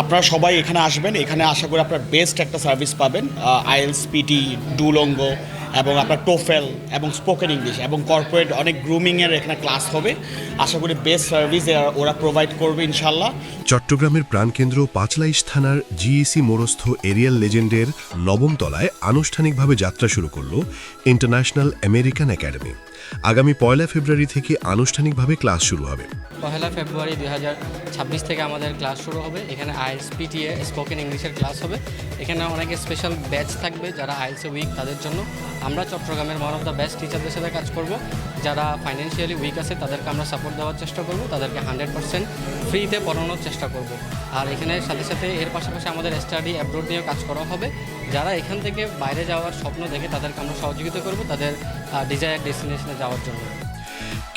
আপনারা সবাই এখানে আসবেন। এখানে আশা করি আপনার বেস্ট একটা সার্ভিস পাবেন আইএলস পিটি ডুলঙ্গো এবং আপনার টোফেল এবং স্পোকেন ইংলিশ এবং কর্পোরেট অনেক গ্রুমিংয়ের এখানে ক্লাস হবে। আশা করি বেস্ট সার্ভিস ওরা প্রোভাইড করবে ইনশাল্লাহ চট্টগ্রামের প্রাণকেন্দ্র পাঁচলাইশ থানার জিইসি মোরস্থ এরিয়াল লেজেন্ডের নবম তলায় আনুষ্ঠানিকভাবে যাত্রা শুরু করল ইন্টারন্যাশনাল আমেরিকান একাডেমি আগামী পয়লা ফেব্রুয়ারি থেকে আনুষ্ঠানিকভাবে ক্লাস শুরু হবে। পয়লা ফেব্রুয়ারি দুই ছাব্বিশ থেকে আমাদের ক্লাস শুরু হবে। এখানে আইএলস পিটিএ স্পোকেন ইংলিশের ক্লাস হবে। এখানে অনেক স্পেশাল ব্যাচ থাকবে যারা আইএলস উইক তাদের জন্য। আমরা চট্টগ্রামের ওয়ান অফ দ্য বেস্ট টিচারদের সাথে কাজ করব। যারা ফাইন্যান্সিয়ালি উইক আছে তাদেরকে আমরা সাপোর্ট দেওয়ার চেষ্টা করব। তাদেরকে হান্ড্রেড পার্সেন্ট ফ্রিতে পড়ানোর চেষ্টা করব। আর এখানে সাথে সাথে এর পাশাপাশি আমাদের স্টাডি অ্যাব্রোড নিয়েও কাজ করা হবে। যারা এখান থেকে বাইরে যাওয়ার স্বপ্ন দেখে তাদেরকে আমরা সহযোগিতা করব। তাদের ডিজায়ার ডেস্টিনেশনে যাওয়ার জন্য।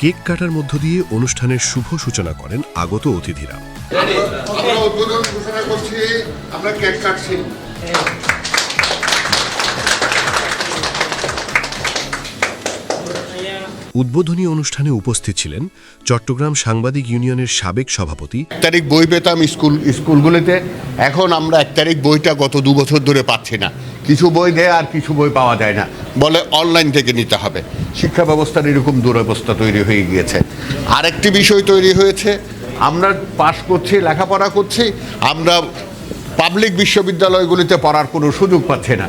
কেক কাটার মধ্য দিয়ে অনুষ্ঠানের শুভ সূচনা করেন আগত অতিথিরা। আমরা উদ্বোধন ঘোষণা করছি আমরা কেক কাটছি। উদ্বোধনী অনুষ্ঠানে উপস্থিত ছিলেন চট্টগ্রাম সাংবাদিক ইউনিয়নের সাবেক সভাপতি। তারিখ বই পেতাম স্কুল, স্কুলগুলিতে। এখন আমরা এক তারিখ বইটা গত দু বছর ধরে পাচ্ছি না। কিছু বই দেয় আর কিছু বই পাওয়া যায় না। বলে অনলাইন থেকে নিতে হবে। শিক্ষা ব্যবস্থার এরকম দুরবস্থা তৈরি হয়ে গিয়েছে। আরেকটি বিষয় তৈরি হয়েছে। আমরা পাশ করছি, লেখাপড়া করছি। আমরা পাবলিক বিশ্ববিদ্যালয়গুলিতে পড়ার কোনো সুযোগ পাচ্ছি না।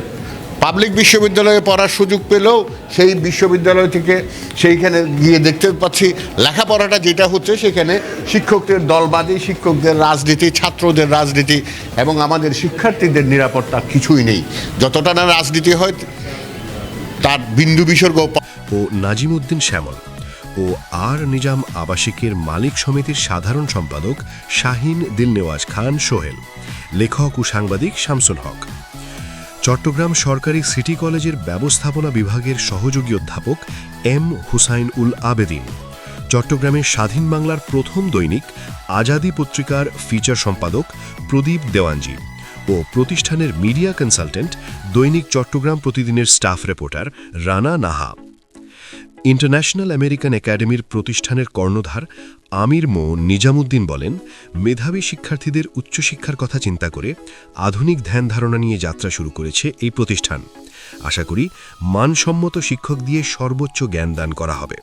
পাবলিক বিশ্ববিদ্যালয়ে পড়ার সুযোগ পেলেও সেই বিশ্ববিদ্যালয় থেকে সেইখানে গিয়ে দেখতে পাচ্ছি, লেখাপড়াটা যেটা হচ্ছে সেখানে শিক্ষকদের দলবাদী, শিক্ষকদের রাজনীতি, ছাত্রদের রাজনীতি এবং আমাদের শিক্ষার্থীদের নিরাপত্তা কিছুই নেই। যতটা না রাজনীতি হয়, তার বিন্দু বিসর্গ ও নাজিম উদ্দিন শ্যামল ও আর নিজাম আবাসিকের মালিক সমিতির সাধারণ সম্পাদক শাহিন দিলনেওয়াজ খান সোহেল। লেখক ও সাংবাদিক শামসুল হক। চট্টগ্রাম সরকারি সিটি কলেজের ব্যবস্থাপনা বিভাগের সহযোগী অধ্যাপক এম হুসাইন উল আবেদিন। চট্টগ্রামের স্বাধীন বাংলার প্রথম দৈনিক আজাদি পত্রিকার ফিচার সম্পাদক প্রদীপ দেওয়ানজি ও প্রতিষ্ঠানের মিডিয়া কনসালটেন্ট দৈনিক চট্টগ্রাম প্রতিদিনের staff reporter Rana Naha. International American একাডেমির প্রতিষ্ঠানের কর্ণধার আমির মো নিজামুদ্দিন বলেন, মেধাবী শিক্ষার্থীদের উচ্চশিক্ষার কথা চিন্তা করে আধুনিক ধ্যান ধারণা নিয়ে যাত্রা শুরু করেছে এই প্রতিষ্ঠান। আশা করি মানসম্মত শিক্ষক দিয়ে সর্বোচ্চ জ্ঞান দান করা হবে।